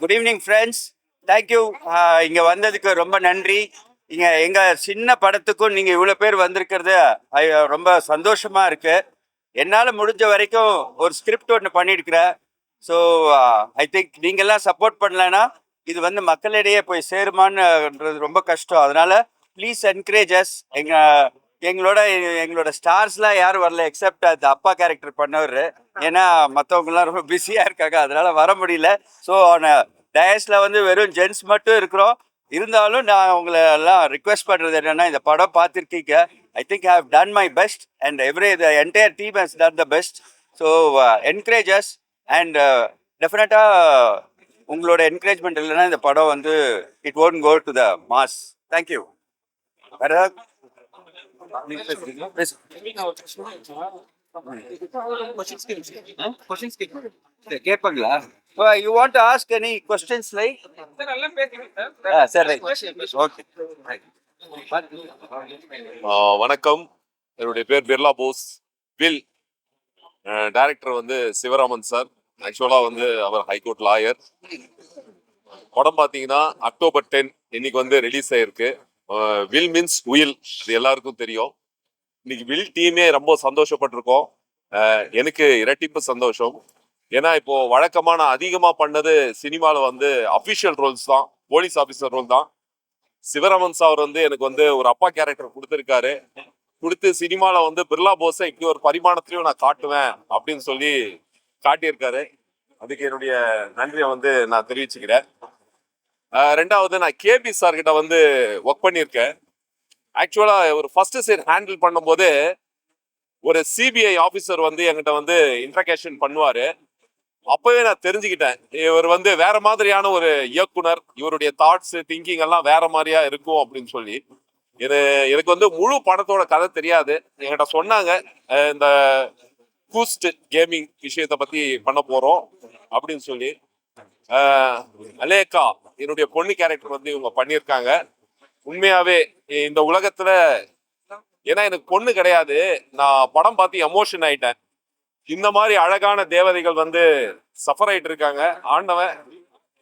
Good evening friends thank you இங்கே வந்ததுக்கு ரொம்ப நன்றி. இங்கே எங்கள் சின்ன படத்துக்கும் நீங்கள் இவ்வளோ பேர் வந்திருக்கிறது ஐ- ரொம்ப சந்தோஷமாக இருக்குது என்னால் முடிஞ்ச வரைக்கும் ஒரு ஸ்கிரிப்ட் ஒன்று பண்ணியிருக்கிறேன். ஸோ ஐ திங்க் நீங்கள்லாம் சப்போர்ட் பண்ணலைன்னா இது வந்து மக்களிடையே போய் சேருமான்னுன்றது ரொம்ப கஷ்டம். அதனால ப்ளீஸ் என்கரேஜஸ் எங்கள் எங்களோட எங்களோட ஸ்டார்ஸ்லாம் யாரும் வரல எக்ஸப்ட் அது அப்பா கேரக்டர் பண்ணவர். ஏன்னா மற்றவங்கலாம் ரொம்ப பிஸியாக இருக்காங்க அதனால வர முடியல. ஸோ டயஸில் வந்து வெறும் ஜென்ஸ் மட்டும் இருக்கிறோம். இருந்தாலும் நான் உங்களை எல்லாம் ரிக்வெஸ்ட் பண்ணுறது என்னென்னா இந்த படம் பார்த்துருக்கீங்க. I think have done my best and every the entire team has done the best so encourages and டெஃபினட்டாக உங்களோட என்கரேஜ்மெண்ட் இல்லைன்னா இந்த படம் வந்து it won't go to the mass thank you வேறு ஏதாவது கேட்பாங்களா you want ask any questions like sir okay வணக்கம். என்னுடைய பேர் பிர்லா போஸ். வில் டைரக்டர் வந்து சிவராமன் சார் ஆக்சுவலா வந்து அவர் ஹைகோர்ட் லாயர் படம் பார்த்தீங்கன்னா அக்டோபர் டென் இன்னைக்கு வந்து ரிலீஸ் ஆயிருக்கு. வில் மீன்ஸ் உயில் அது எல்லாருக்கும் தெரியும். இன்னைக்கு வில் டீமே ரொம்ப சந்தோஷப்பட்டிருக்கோம். எனக்கு இரட்டிப்பு சந்தோஷம். ஏன்னா இப்போ வழக்கமா நான் அதிகமா பண்ணது சினிமாவில் வந்து அஃபிஷியல் ரோல்ஸ் தான் போலீஸ் ஆஃபீஸர் ரோல் தான். சிவராமன் சார் வந்து எனக்கு வந்து ஒரு அப்பா கேரக்டர் கொடுத்துருக்காரு. கொடுத்து சினிமாவில் வந்து பிர்லா போஸை இப்படி ஒரு பரிமாணத்திலையும் நான் காட்டுவேன் அப்படின்னு சொல்லி காட்டியிருக்காரு. அதுக்கு என்னுடைய நன்றியை வந்து நான் தெரிவிச்சுக்கிறேன். ரெண்டாவது நான் கேபி சார் கிட்ட வந்து ஒர்க் பண்ணியிருக்கேன். ஆக்சுவலாக ஒரு ஃபர்ஸ்ட் சைட் ஹேண்டில் பண்ணும்போது ஒரு சிபிஐ ஆஃபீஸர் வந்து என்கிட்ட வந்து இன்ட்ரகேஷன் பண்ணுவார். அப்போவே நான் தெரிஞ்சுக்கிட்டேன். இவர் வந்து வேற மாதிரியான ஒரு இயக்குனர் இவருடைய தாட்ஸ் திங்கிங் எல்லாம் வேற மாதிரியா இருக்கும் அப்படின்னு சொல்லி. இது எனக்கு வந்து முழு படத்தோட கதை தெரியாது. என்கிட்ட சொன்னாங்க இந்த கூஸ்ட் கேமிங் விஷயத்தை பத்தி பண்ண போறோம் அப்படின்னு சொல்லி. அலேகா அலேக்கா என்னுடைய பொண்ணு கேரக்டர் வந்து இவங்க பண்ணியிருக்காங்க. உண்மையாவே இந்த உலகத்துல ஏன்னா எனக்கு பொண்ணு கிடையாது. நான் படம் பார்த்து எமோஷன் ஆயிட்டேன். இந்த மாதிரி அழகான தேவதைகள் வந்து சஃபர் ஆயிட்டு இருக்காங்க. ஆண்டவன்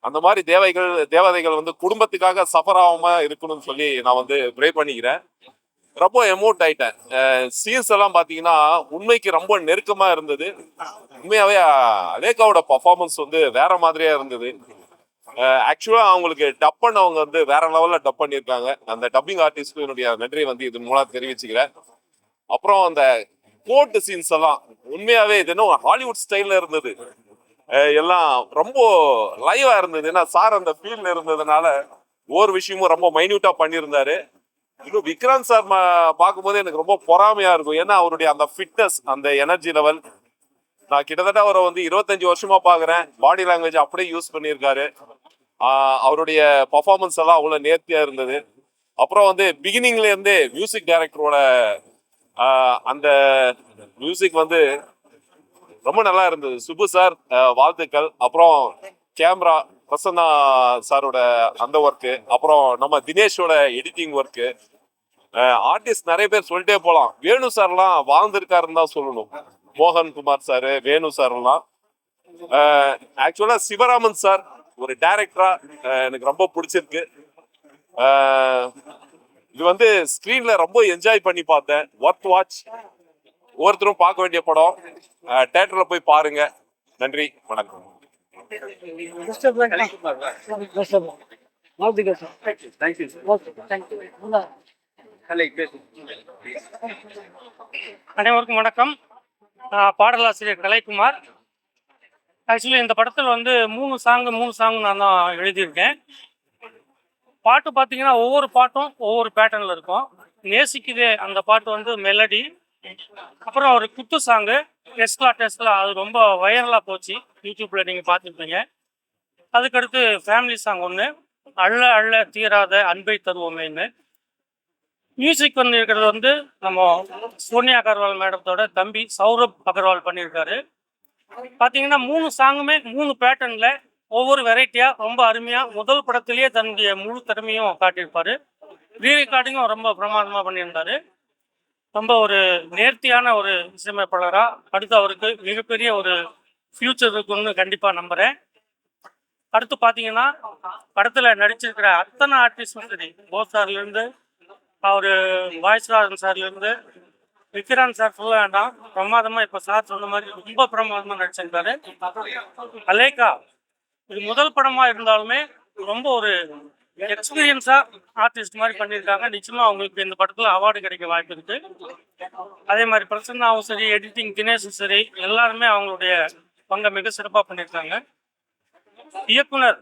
அந்த மாதிரி தேவைகள் தேவதைகள் வந்து குடும்பத்துக்காக சஃபர் ஆகாம இருக்கணும்னு சொல்லி நான் வந்து ப்ரே பண்ணிக்கிறேன். ரொம்ப எமோட் ஆயிட்டேன். சீன்ஸ் எல்லாம் பாத்தீங்கன்னா உண்மைக்கு ரொம்ப நெருக்கமா இருந்தது. உண்மையாவே அலேகாவோட பர்ஃபார்மன்ஸ் வந்து வேற மாதிரியா இருந்தது. ஆக்சுவலா அவங்களுக்கு டப் பண்ணவங்க வந்து வேற லெவல்ல டப் பண்ணியிருக்காங்க அந்த டப்பிங் ஆர்டிஸ்ட்க்கு என்னுடைய நன்றி வந்து இது மூலம் தெரிவிச்சுக்கிறேன். அப்புறம் அந்த கோட்டு சீன்ஸ் எல்லாம் உண்மையாவே இது என்ன ஹாலிவுட் ஸ்டைல்ல இருந்தது. எல்லாம் ரொம்ப லைவா இருந்தது. ஏன்னா சார் அந்த ஃபீல்ட்ல இருந்ததுனால ஒவ்வொரு விஷயமும் ரொம்ப மைன்யூட்டா பண்ணியிருந்தாரு. இன்னும் விக்ராந்த் சார் பார்க்கும்போது எனக்கு ரொம்ப பொறாமையா இருக்கும். ஏன்னா அவருடைய அந்த ஃபிட்னஸ் அந்த எனர்ஜி லெவல் நான் கிட்டத்தட்ட அவரை வந்து இருபத்தஞ்சு வருஷமா பாக்குறேன் பாடி லாங்குவேஜ் அப்படியே யூஸ் பண்ணியிருக்காரு. அவருடைய பர்ஃபார்மன்ஸ் எல்லாம் அவ்வளோ நேர்த்தியா இருந்தது. அப்புறம் வந்து பிகினிங்ல இருந்தே மியூசிக் டைரக்டரோட அந்த மியூசிக் வந்து ரொம்ப நல்லா இருந்தது. சுபு சார் வாழ்த்துக்கள். அப்புறம் கேமரா பிரசன்னா சாரோட அந்த ஒர்க்கு அப்புறம் நம்ம தினேஷோட எடிட்டிங் ஒர்க்கு ஆர்டிஸ்ட் நிறைய பேர் சொல்லிட்டே போகலாம் வேணு சார்லாம் வாழ்ந்திருக்காருன்னு தான் சொல்லணும். மோகன் குமார் சார் வேணு சார்லாம். ஆக்சுவலாக சிவராமன் சார் ஒரு டைரக்டரா எனக்கு ரொம்ப பிடிச்சிருக்கு. இது வந்து ஸ்க்ரீன்ல ரொம்ப என்ஜாய் பண்ணி பார்த்தேன். ஒர்த் வாட்ச் ஒவ்வொருத்தரும் பார்க்க வேண்டிய படம். தேட்டரில் போய் பாருங்க. நன்றி வணக்கம். அனைவருக்கும் வணக்கம். நான் பாடலாசிரியர் கலைக்குமார். ஆக்சுவலி இந்த படத்தில் வந்து மூணு சாங்கு மூணு சாங் நான் தான் எழுதியிருக்கேன். பாட்டு பார்த்தீங்கன்னா ஒவ்வொரு பாட்டும் ஒவ்வொரு பேட்டர்னில் இருக்கும். நேசிக்குதே அந்த பாட்டு வந்து மெலடி அப்புறம் ஒரு குத்து சாங்கு டெஸ்ட்லா டெஸ்ட்லா அது ரொம்ப வைரலாக போச்சு. யூடியூப்பில் நீங்கள் பார்த்துருப்பீங்க. அதுக்கடுத்து ஃபேமிலி சாங் ஒன்று அள்ள அள்ள தீராத அன்பை தருவோமேன்னு. மியூசிக் வந்து இருக்கிறது வந்து நம்ம சோனியா அகர்வால் மேடத்தோட தம்பி சௌரப் அகர்வால் பண்ணியிருக்காரு. பார்த்தீங்கன்னா மூணு சாங்குமே மூணு பேட்டர்னில் ஒவ்வொரு வெரைட்டியாக ரொம்ப அருமையாக முதல் படத்திலேயே தன்னுடைய முழு திறமையும் காட்டியிருப்பார். ரீ ரெக்கார்டிங்கும் ரொம்ப பிரமாதமாக பண்ணியிருந்தாரு. ரொம்ப ஒரு நேர்த்தியான ஒரு இசையமைப்பாளராக அடுத்து அவருக்கு மிகப்பெரிய ஒரு ஃப்யூச்சர் இருக்குன்னு கண்டிப்பாக நம்புகிறேன் அடுத்து பார்த்தீங்கன்னா படத்தில் நடிச்சிருக்கிற அத்தனை ஆர்டிஸ்டும் சரி போஸ் சார்லேருந்து அவர் வாய்ஸ்ராஜன் சார்லேருந்து விக்ராந்த் சார் சொல்ல வேண்டாம் பிரமாதமாக இப்போ சார் சொன்ன மாதிரி ரொம்ப பிரமாதமாக நடிச்சிருந்தாரு அலேகா இது முதல் படமாக இருந்தாலுமே ரொம்ப ஒரு எக்ஸ்பீரியன்ஸாக ஆர்டிஸ்ட் மாதிரி பண்ணியிருக்காங்க. நிச்சயமாக அவங்களுக்கு இந்த படத்தில் அவார்டு கிடைக்க வாய்ப்பு இருக்கு. அதே மாதிரி பிரசன்னாவும் சரி எடிட்டிங் தினேஷும் சரி எல்லாருமே அவங்களுடைய பங்கை மிக சிறப்பாக பண்ணியிருக்காங்க. இயக்குனர்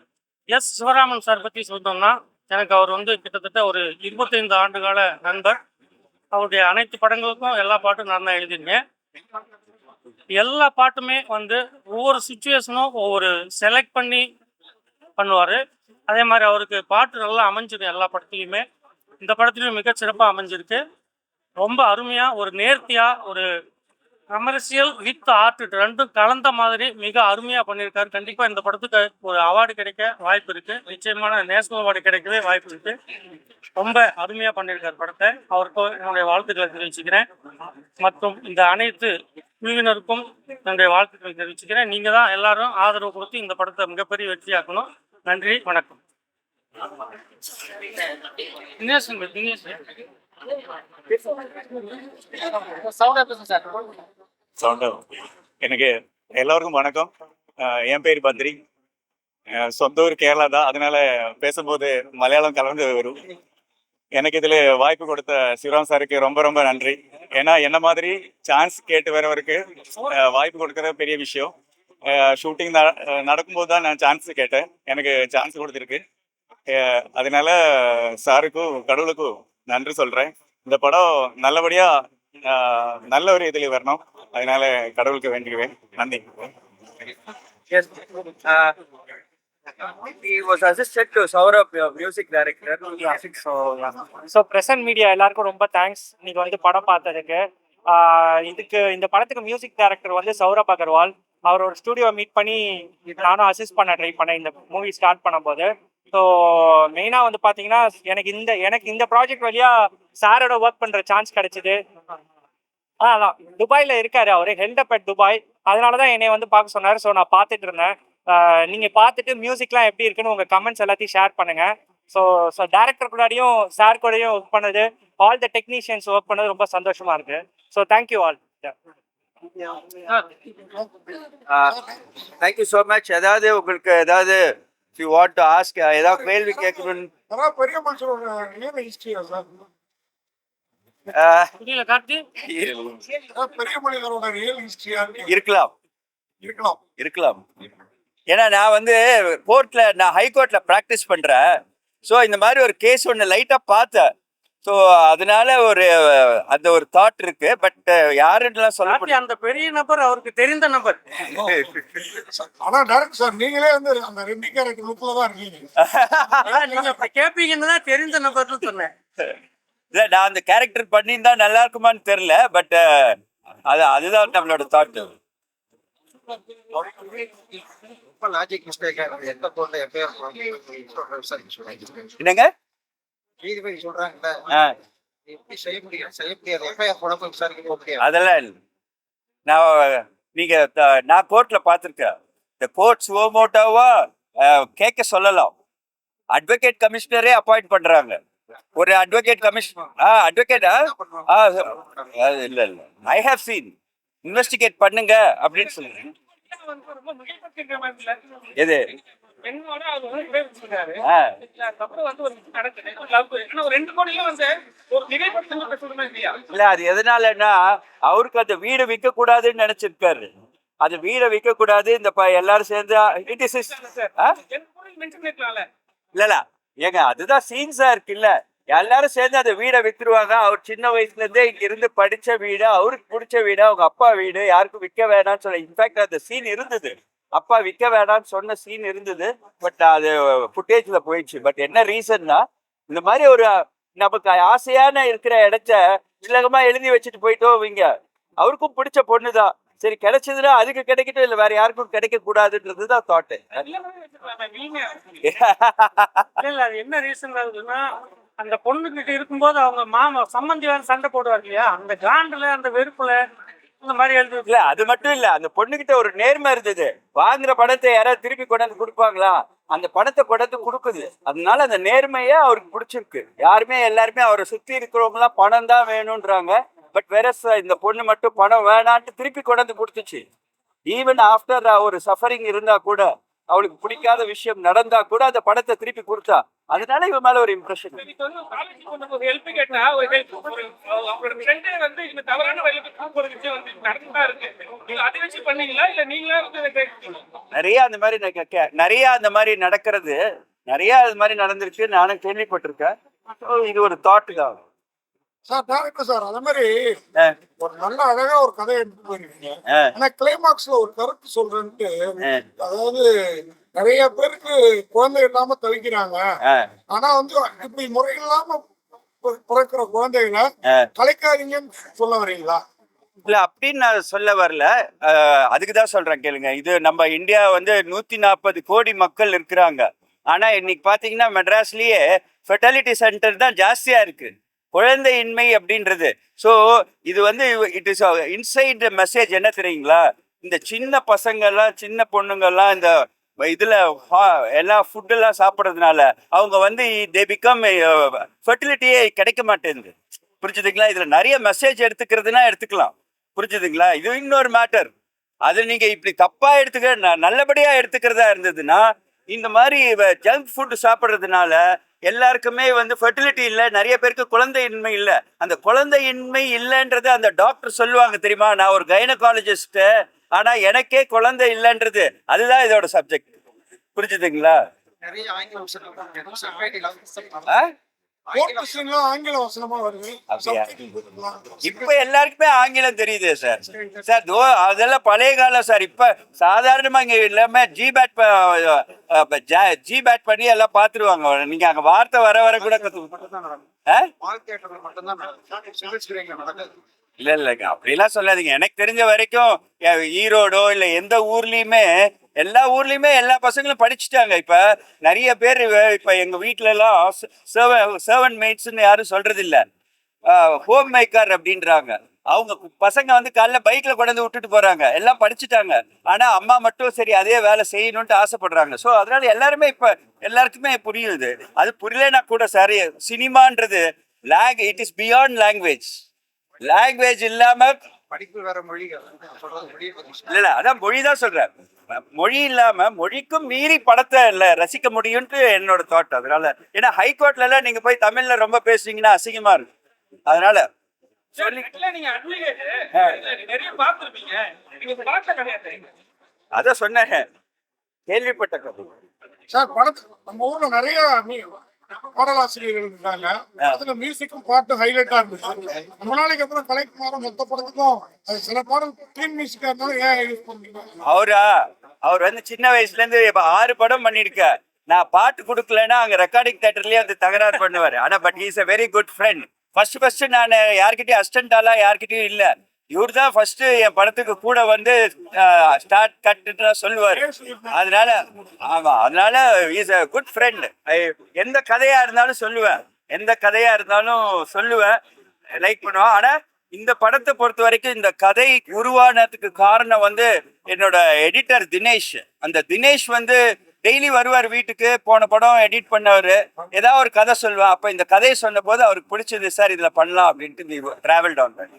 எஸ் சிவராமன் சார் பற்றி சொல்லணும்னா எனக்கு அவர் வந்து கிட்டத்தட்ட ஒரு இருபத்தைந்து ஆண்டு கால நண்பர். அவருடைய அனைத்து படங்களுக்கும் எல்லா பாட்டும் நான் தான் எழுதியிருக்கேன். எல்லா பாட்டுமே வந்து ஒவ்வொரு சுச்சுவேஷனும் ஒவ்வொரு செலக்ட் பண்ணி பண்ணுவார். அதே மாதிரி அவருக்கு பாட்டு நல்லா அமைஞ்சிருக்கு எல்லா படத்துலையுமே. இந்த படத்துலையும் மிக சிறப்பாக அமைஞ்சிருக்கு. ரொம்ப அருமையாக ஒரு நேர்த்தியாக ஒரு கமர்ஷியல் வித் ஆர்ட் ரெண்டும் கலந்த மாதிரி மிக அருமையாக பண்ணியிருக்காரு. கண்டிப்பாக இந்த படத்துக்கு ஒரு அவார்டு கிடைக்க வாய்ப்பு இருக்குது நிச்சயமான நேஷனல் அவார்டு கிடைக்கவே வாய்ப்பு இருக்குது ரொம்ப அருமையாக பண்ணியிருக்காரு படத்தை. அவருக்கு என்னுடைய வாழ்த்துக்களை தெரிவிச்சுக்கிறேன். மற்றும் இந்த அனைத்து குழுவினருக்கும் என்னுடைய வாழ்த்துக்களை தெரிவிச்சுக்கிறேன். நீங்கள் தான் எல்லாரும் ஆதரவு கொடுத்து இந்த படத்தை மிகப்பெரிய வெற்றியாக்கணும். நன்றி வணக்கம். எனக்கு எல்லோருக்கும் வணக்கம். என் பேர் பத்ரி. சொந்த ஊர் கேரளா தான். அதனால பேசும்போது மலையாளம் கலந்து வரும். எனக்கு இதில் வாய்ப்பு கொடுத்த சிவராம் சாருக்கு ரொம்ப ரொம்ப நன்றி. ஏன்னா என்ன மாதிரி சான்ஸ் கேட்டு வரவருக்கு வாய்ப்பு கொடுக்கறது பெரிய விஷயம். ஷூட்டிங் நடக்கும்போது தான் நான் சான்ஸ் கேட்டேன். எனக்கு சான்ஸ் கொடுத்துருக்கு. அதனால சாருக்கும் கடவுளுக்கும் நன்றி சொல்கிறேன் இந்த படம் நல்லபடியாக நல்ல ஒரு இதில் வரணும். அதனால கடவுளுக்கு வேண்டிக்குவேன். நன்றி. Yes. Uh, he was assisted to Saurabh, your music director. எல்லாருக்கும் ரொம்ப தேங்க்ஸ் இன்னைக்கு வந்து படம் பார்த்ததுக்கு. ஆஹ் இதுக்கு இந்த படத்துக்கு மியூசிக் டைரக்டர் வந்து சௌரப் அகர்வால் அவரோட ஸ்டூடியோ மீட் பண்ணி நானும் அசிஸ்ட் பண்ண ட்ரை பண்ணேன். இந்த மூவி ஸ்டார்ட் பண்ணும்போது. ஸோ மெயினாக வந்து பார்த்தீங்கன்னா எனக்கு இந்த எனக்கு இந்த ப்ராஜெக்ட் வழியா சாரோட ஒர்க் பண்ணுற சான்ஸ் கிடைச்சிது. ஆ அதான் துபாயில் இருக்காரு அவர் ஹெல்டப் அட் துபாய். அதனால தான் என்னை வந்து பார்க்க சொன்னார். ஸோ நான் பார்த்துட்டு இருந்தேன். நீங்கள் நீங்க பார்த்துட்டு மியூசிக்லாம் எப்படி இருக்குன்னு உங்க கமெண்ட்ஸ் எல்லாத்தையும் ஷேர் பண்ணுங்க. ஸோ ஸோ டேரக்டர் கூடயும் சார் கூடயும் ஒர்க் பண்ணது. ஆல் த டெக்னீஷியன்ஸ் ஒர்க் பண்ணது ரொம்ப சந்தோஷமா இருக்குது so thank you all Thank you so much. ஏதாவது உங்களுக்கு ஏதாவது want to ask uh, ஏதாவது கேள்வி கேட்கணும். பெரிய மனுஷனோட ரியல் ஹிஸ்டரியா சார்? Uh, இருக்கலாம். இருக்கலாம். இருக்கலாம். ஏன்னா நான் வந்து கோர்ட்ல நான் ஹைகோர்ட்ல ப்ராக்டிஸ் பண்றேன். ஸோ இந்த மாதிரி ஒரு கேஸ் ஒன்று லைட்டா பார்த்தேன். ஸோ அதனால ஒரு அந்த ஒரு தாட் இருக்கு. பட் யாருன்னுலாம் சொல்ல அந்த பெரிய நபர் அவருக்கு தெரிந்த நபர். ஆனா டேரக்ட் சார் நீங்களே வந்து அந்த ரெண்டு கேரக்டர் லுக்ல தான் இருக்கீங்க. நீங்க அப்படி கேட்பீங்கன்னு தான் தெரிந்த நபர்னு சொன்னேன். இல்ல நான் அந்த கேரக்டர் பண்ணியிருந்தா நல்லா இருக்குமான்னு தெரியல பட் அது அதுதான் நம்மளோட தாட் ரொம்ப லாஜிக் மிஸ்டேக் எந்த பொருள் எப்பயும் விசாரிச்சு என்னங்க? நீதிபதி சொல்றாங்கல்ல. எப்படி செய்ய முடியும்? செய்ய முடியாது. எஃப்ஐஆர் போட போய் விசாரிக்க முடியாது அதெல்லாம் நான் நீங்க நான் கோர்ட்ல பார்த்துருக்கேன். இந்த கோர்ட் சுவமோட்டோவா கேட்க சொல்லலாம். அட்வொகேட் கமிஷனரே அப்பாயிண்ட் பண்றாங்க. ஒரு அட்வொகேட் கமிஷன் ஆ அட்வொகேட்டா ஆ இல்ல இல்ல. ஐ ஹேவ் சீன் இன்வெஸ்டிகேட் பண்ணுங்க அப்படின்னு சொல்லுங்க எது? என்னோட அவர் வந்து விடை வச்சிருக்காரு ஆ. அதுக்கப்புறம் வந்து ஒரு நடக்குது ஒரு love. ஆனா ஒரு ரெண்டு கோடியில வந்து ஒரு மிகைப்படுத்த சொல்லுமே இல்லையா? இல்ல அது எதனாலன்னா அவருக்கு அந்த வீடு விற்க கூடாதுன்னு நினைச்சிருக்காரு. அது வீடை விற்க கூடாது இந்த எல்லாரும் சேர்ந்து இட் இஸ் இல்ல இல்ல ஏங்க அதுதான் சீன்ஸா இருக்குல்ல. எல்லாரும் சேர்ந்து அந்த வீடை வித்துருவாங்க. அவர் சின்ன வயசுல இருந்தே இங்க இருந்து படிச்ச வீடு அவருக்கு பிடிச்ச வீடு அவங்க அப்பா வீடு யாருக்கும் விற்க வேணாம்னு சொல்ல இன்ஃபேக்ட் அந்த சீன் இருந்தது. அப்பா விற்க வேணாம்னு சொன்ன சீன் இருந்தது பட் அது ஃபுட்டேஜ்ல போயிடுச்சு. பட் என்ன ரீசன்னா இந்த மாதிரி ஒரு நமக்கு ஆசையான இருக்கிற இடத்த இலகமா எழுதி வச்சுட்டு போயிட்டோம் இவங்க. அவருக்கும் பிடிச்ச பொண்ணுதான். சரி கிடைச்சதுன்னா அதுக்கு கிடைக்கட்டும் இல்லை வேற யாருக்கும் கிடைக்க கூடாதுன்றது தான் தாட்டு அது என்ன ரீசன் அந்த பொண்ணு கிட்ட இருக்கும்போது அவங்க மாமா சம்பந்தி வேறு சண்டை போடுவார் இல்லையா? அந்த காண்டில் அந்த வெறுப்புல இந்த மாதிரி எழுது இல்ல அது மட்டும் இல்ல அந்த பொண்ணுகிட்ட ஒரு நேர்மை இருந்தது. வாங்குற பணத்தை யாராவது திருப்பி கொண்டாந்து கொடுப்பாங்களா? அந்த பணத்தை கொண்டாந்து கொடுக்குது. அதனால அந்த நேர்மையே அவருக்கு பிடிச்சிருக்கு. யாருமே எல்லாருமே அவரை சுத்தி இருக்கிறவங்க எல்லாம் பணம் தான் வேணும்ன்றாங்க. பட் வேற இந்த பொண்ணு மட்டும் பணம் வேணான்ட்டு திருப்பி கொண்டாந்து கொடுத்துச்சு. ஈவன் ஆஃப்டர் ஒரு சஃபரிங் இருந்தா கூட அவளுக்கு பிடிக்காத விஷயம் நடந்தா கூட அந்த பணத்தை திருப்பி கொடுத்தா. அதனால இவன் மேல ஒரு இம்ப்ரெஷன் ஹெல்ப் கேட்டா ஒரு ஹெல்ப் அவங்களோட ஃப்ரெண்டே வந்து இந்த தவறான? நிறைய அந்த மாதிரி நிறைய அந்த மாதிரி நடக்கிறது நிறைய அது மாதிரி நடந்திருக்கு. நானும் கேள்விப்பட்டிருக்கேன். இது ஒரு தாட் தான். சார் டேரக்டர் சார் அதே மாதிரி. ஒரு நல்ல அழகா ஒரு கதையை எடுத்து போயிருக்கீங்க. ஆனா கிளைமாக்ஸ்ல ஒரு கருத்து சொல்றேன்ட்டு. அதாவது நிறைய பேருக்கு குழந்தை இல்லாம தவிக்கிறாங்க ஆனா வந்து இப்படி முறை இல்லாம பிறக்கிற குழந்தைகளை. கலைக்காதீங்கன்னு சொல்ல வரீங்களா இல்ல அப்படின்னு நான் சொல்ல வரல அதுக்கு தான் சொல்றேன் கேளுங்க இது நம்ம இந்தியா வந்து நூத்தி நாற்பது கோடி மக்கள் இருக்கிறாங்க ஆனா இன்னைக்கு பாத்தீங்கன்னா மெட்ராஸ்லயே ஃபெர்டாலிட்டி சென்டர் தான் ஜாஸ்தியா இருக்கு குழந்தையின்மை அப்படின்றது. ஸோ இது வந்து இட் இஸ் இன்சைட் மெசேஜ் என்ன தெரியுங்களா? இந்த சின்ன பசங்கள்லாம் சின்ன பொண்ணுங்கள்லாம் இந்த இதில் ஹா- எல்லா ஃபுட்டெல்லாம் சாப்பிட்றதுனால அவங்க வந்து தே பிகம் ஃபெர்டிலிட்டியே கிடைக்க மாட்டேங்குது. புரிஞ்சுதுங்களா? இதில் நிறைய மெசேஜ் எடுத்துக்கிறதுனா எடுத்துக்கலாம். புரிஞ்சுதுங்களா? இது இன்னொரு மேட்டர் அது நீங்கள் இப்படி தப்பாக எடுத்துக்க ந- எடுத்துக்கிறதா இருந்ததுன்னா இந்த மாதிரி ஜங்க் ஃபுட்டு சாப்பிட்றதுனால எல்லாருக்குமே வந்து ஃபெர்டிலிட்டி இல்லை நிறைய பேருக்கு குழந்தையின்மை இல்லை. அந்த குழந்தையின்மை இல்லைன்றது அந்த டாக்டர் சொல்லுவாங்க தெரியுமா? நான் ஒரு கைனகாலஜிஸ்ட் ஆனா எனக்கே குழந்தை இல்லைன்றது. அதுதான் இதோட சப்ஜெக்ட் புரிஞ்சுதுங்களா? நிறைய இப்ப எல்லாருக்குமே ஆங்கிலம் தெரியுது சார். சார் தோ அதெல்லாம் பழைய காலம் சார். இப்ப சாதாரணமா இங்க எல்லாமே ஜி பேட் ஜி பேட் பண்ணி எல்லாம் பாத்துருவாங்க. நீங்க அங்க வார்த்தை வர வர கூட இல்ல இல்லைங்க அப்படிலாம் சொல்லாதீங்க. எனக்கு தெரிஞ்ச வரைக்கும் ஈரோடோ இல்ல எந்த ஊர்லயுமே எல்லா ஊர்லேயுமே எல்லா பசங்களும் படிச்சுட்டாங்க. இப்போ நிறைய பேர் இப்போ எங்கள் வீட்டிலலாம் சர்வ சர்வன் மேட்ஸ்னு யாரும் சொல்கிறது இல்லை ஹோம் மேக்கர் அப்படின்றாங்க. அவங்க பசங்க வந்து காலைல பைக்கில் கொண்டாந்து விட்டுட்டு போறாங்க. எல்லாம் படிச்சுட்டாங்க. ஆனால் அம்மா மட்டும் சரி அதே வேலை செய்யணும்ட்டு ஆசைப்படுறாங்க. ஸோ அதனால எல்லாருமே இப்போ எல்லாருக்குமே புரியுது. அது புரியலனா கூட சரி சினிமான்றது long it is beyond language language இல்லாமல் படிப்பு வேற மொழிகள் இல்ல இல்ல அதான் மொழி தான் சொல்றேன். மொழி இல்லாம மொழிக்கும் மீறி படத்தை இல்ல ரசிக்க முடியும்ட்டு என்னோட தாட் அதனால ஏன்னா ஹைகோர்ட்ல எல்லாம் நீங்க போய் தமிழ்ல ரொம்ப பேசுனீங்கன்னா அசிங்கமா இருக்கும். அதனால அதான் சொன்னேன். கேள்விப்பட்ட கதை. சார் படத்து நம்ம ஊர்ல நிறைய பாடலாசிரியர்கள் இருந்தாங்க அதுல மியூசிக்கும் பாட்டும் ஹைலைட்டா இருந்துச்சு ரொம்ப நாளைக்கு அப்புறம் கலைக்குமாரும் மொத்த படத்துக்கும் அது சில பாடல் க்ளீன் மியூசிக்கா இருந்தாலும் ஏன் யூஸ் பண்றீங்க அவரா? அவர் வந்து சின்ன வயசுல இருந்து இப்ப ஆறு படம் பண்ணிருக்க நான் பாட்டு கொடுக்கலன்னா அங்க ரெக்கார்டிங் தேட்டர்லயே வந்து தகராறு பண்ணுவாரு. ஆனா but is a very good friend first first நான் யார்கிட்டயும் அசிஸ்டன்டாலா யார்கிட்டயும் இல்லை. இவர் தான் ஃபர்ஸ்ட் என் படத்துக்கு கூட வந்து ஸ்டார்ட் கட்டுன்னு சொல்லுவாரு. அதனால ஆமா அதனால இஸ் அ குட் ஃப்ரெண்ட் எந்த கதையா இருந்தாலும் சொல்லுவேன். எந்த கதையா இருந்தாலும் சொல்லுவேன். லைக் பண்ணுவேன். ஆனா இந்த படத்தை பொறுத்த வரைக்கும் இந்த கதை உருவானதுக்கு காரணம் வந்து என்னோட எடிட்டர் தினேஷ். அந்த தினேஷ் வந்து டெய்லி வருவார் வீட்டுக்கு போன படம் எடிட் பண்ணவர். ஏதாவது ஒரு கதை சொல்லுவேன். அப்போ இந்த கதையை சொன்ன போது அவருக்கு பிடிச்சது சார் இதில் பண்ணலாம் அப்படின்ட்டு டிராவல் டவுன் பண்ணி